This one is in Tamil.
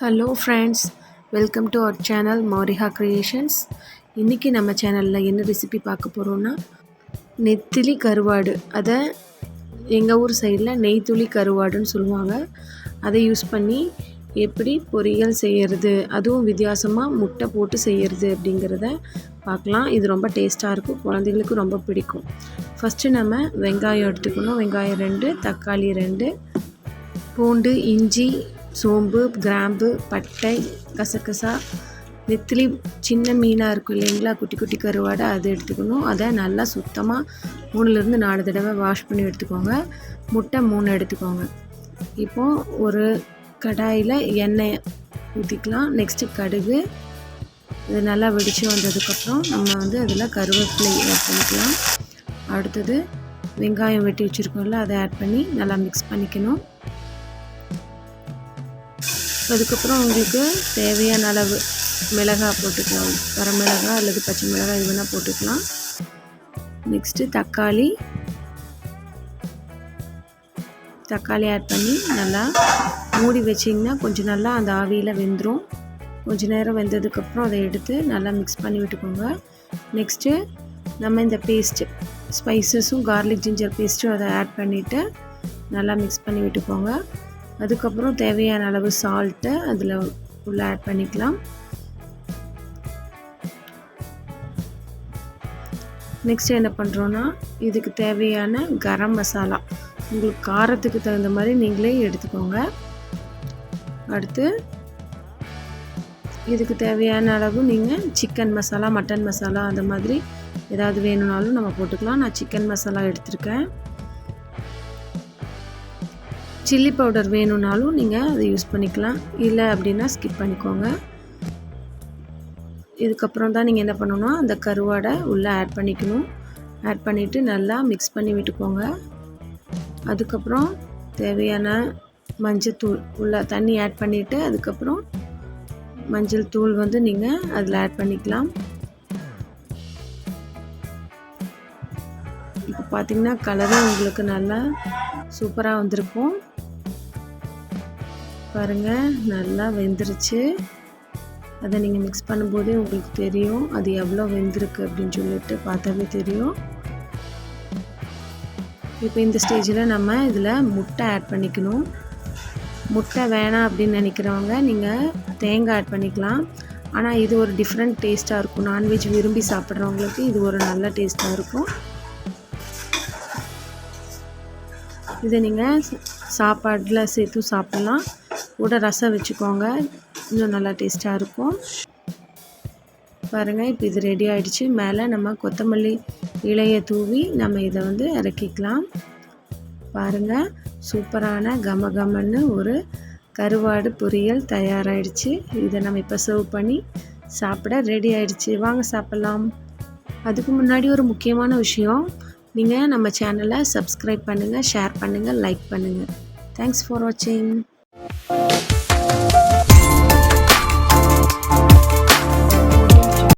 Hello friends welcome to our channel Mauriha creations இன்றைக்கி நம்ம சேனலில் என்ன ரெசிபி பார்க்க போகிறோன்னா நெத்திலி கருவாடு. அதை எங்கள் ஊர் சைடில் நெய்த்துளி கருவாடுன்னு சொல்லுவாங்க. அதை யூஸ் பண்ணி எப்படி பொரியல் செய்கிறது அதுவும் வித்தியாசமாக முட்டை போட்டு செய்கிறது அப்படிங்கிறத பார்க்கலாம். இது ரொம்ப டேஸ்ட்டாக இருக்கும் குழந்தைகளுக்கு ரொம்ப பிடிக்கும். ஃபஸ்ட்டு நம்ம வெங்காயம் எடுத்துக்கணும். வெங்காயம் ரெண்டு தக்காளி ரெண்டு பூண்டு இஞ்சி சோம்பு கிராம்பு பட்டை கசகசா நெத்திலி சின்ன மீனாக இருக்கும் இல்லைங்களா? குட்டி குட்டி கருவாடை அதை எடுத்துக்கணும். அதை நல்லா சுத்தமாக மூணுலேருந்து நாலு தடவை வாஷ் பண்ணி எடுத்துக்கோங்க. முட்டை மூணு எடுத்துக்கோங்க. இப்போது ஒரு கடாயில் எண்ணெய் ஊற்றிக்கலாம் நெக்ஸ்ட்டு கடுகு. இது நல்லா வெடித்து வந்ததுக்கப்புறம் நம்ம வந்து அதில் கருவேப்பிலை ஆட் பண்ணிக்கலாம். அடுத்தது வெங்காயம் வெட்டி வச்சுருக்கோம்ல அதை ஆட் பண்ணி நல்லா மிக்ஸ் பண்ணிக்கணும். அதுக்கப்புறம் உங்களுக்கு தேவையான அளவு மிளகாய் போட்டுக்கலாம். வரமிளகா அல்லது பச்சை மிளகாய் இது வேணால் போட்டுக்கலாம். நெக்ஸ்ட்டு தக்காளி. தக்காளி ஆட் பண்ணி நல்லா மூடி வச்சிங்கன்னா கொஞ்சம் நல்லா அந்த ஆவியில் வெந்துடும் கொஞ்ச நேரம் வெந்ததுக்கப்புறம் அதை எடுத்து நல்லா மிக்ஸ் பண்ணி விட்டுக்கோங்க. நெக்ஸ்ட்டு நம்ம இந்த பேஸ்ட்டு ஸ்பைசஸும் கார்லிக் ஜிஞ்சர் பேஸ்ட்டும் அதை ஆட் பண்ணிவிட்டு நல்லா மிக்ஸ் பண்ணி விட்டுக்கோங்க. அதுக்கப்புறம் தேவையான அளவு சால்ட்டு அதில் உள்ளே ஆட் பண்ணிக்கலாம். நெக்ஸ்ட் என்ன பண்ணுறோன்னா இதுக்கு தேவையான கரம் மசாலா. உங்களுக்கு காரத்துக்கு தகுந்த மாதிரி நீங்களே எடுத்துக்கோங்க. அடுத்து இதுக்கு தேவையான அளவு நீங்கள் சிக்கன் மசாலா மட்டன் மசாலா அந்த மாதிரி ஏதாவது வேணும்னாலும் நம்ம போட்டுக்கலாம். நான் சிக்கன் மசாலா எடுத்திருக்கேன். சில்லி பவுடர் வேணும்னாலும் நீங்கள் அதை யூஸ் பண்ணிக்கலாம். இல்லை அப்படின்னா ஸ்கிப் பண்ணிக்கோங்க. இதுக்கப்புறம் தான் நீங்கள் என்ன பண்ணணும்னா அந்த கருவாடை உள்ளே ஆட் பண்ணிக்கணும். ஆட் பண்ணிவிட்டு நல்லா மிக்ஸ் பண்ணி விட்டுக்கோங்க. அதுக்கப்புறம் தேவையான மஞ்சள் தூள் உள்ள தண்ணி ஆட் பண்ணிவிட்டு அதுக்கப்புறம் மஞ்சள் தூள் வந்து நீங்கள் அதில் ஆட் பண்ணிக்கலாம். பார்த்தீங்கன்னா கலரும் உங்களுக்கு நல்லா சூப்பராக வந்திருக்கும். பாருங்கள் நல்லா வெந்துருச்சு. அதை நீங்கள் மிக்ஸ் பண்ணும்போதே உங்களுக்கு தெரியும் அது எவ்வளோ வெந்திருக்கு அப்படின்னு சொல்லிட்டு பார்த்தாவே தெரியும். இப்போ இந்த ஸ்டேஜில் நம்ம இதில் முட்டை ஆட் பண்ணிக்கணும். முட்டை வேணாம் அப்படின்னு நினைக்கிறவங்க நீங்கள் தேங்காய் ஆட் பண்ணிக்கலாம். ஆனால் இது ஒரு டிஃப்ரெண்ட் டேஸ்ட்டாக இருக்கும். நான்வெஜ் விரும்பி சாப்பிட்றவங்களுக்கு இது ஒரு நல்ல டேஸ்ட்டாக இருக்கும். இதை நீங்கள் சாப்பாட்டில் சேர்த்து சாப்பிட்லாம். கூட ரசம் வச்சுக்கோங்க. இன்னும் நல்லா டேஸ்ட்டாக இருக்கும். பாருங்கள் இப்போ இது ரெடி ஆகிடுச்சு மேலே நம்ம கொத்தமல்லி இலையை தூவி நம்ம இதை வந்து இறக்கிக்கலாம். பாருங்கள் சூப்பரான கம கமன்னு ஒரு கருவாடு பொரியல் தயாராகிடுச்சு இதை நம்ம இப்போ சர்வ் பண்ணி சாப்பிட ரெடி ஆகிடுச்சு வாங்க சாப்பிட்லாம். அதுக்கு முன்னாடி ஒரு முக்கியமான விஷயம். நீங்கள் நம்ம சேனலை சப்ஸ்கிரைப் பண்ணுங்கள் ஷேர் பண்ணுங்கள் லைக் பண்ணுங்கள் தேங்க்ஸ் ஃபார் வாட்சிங்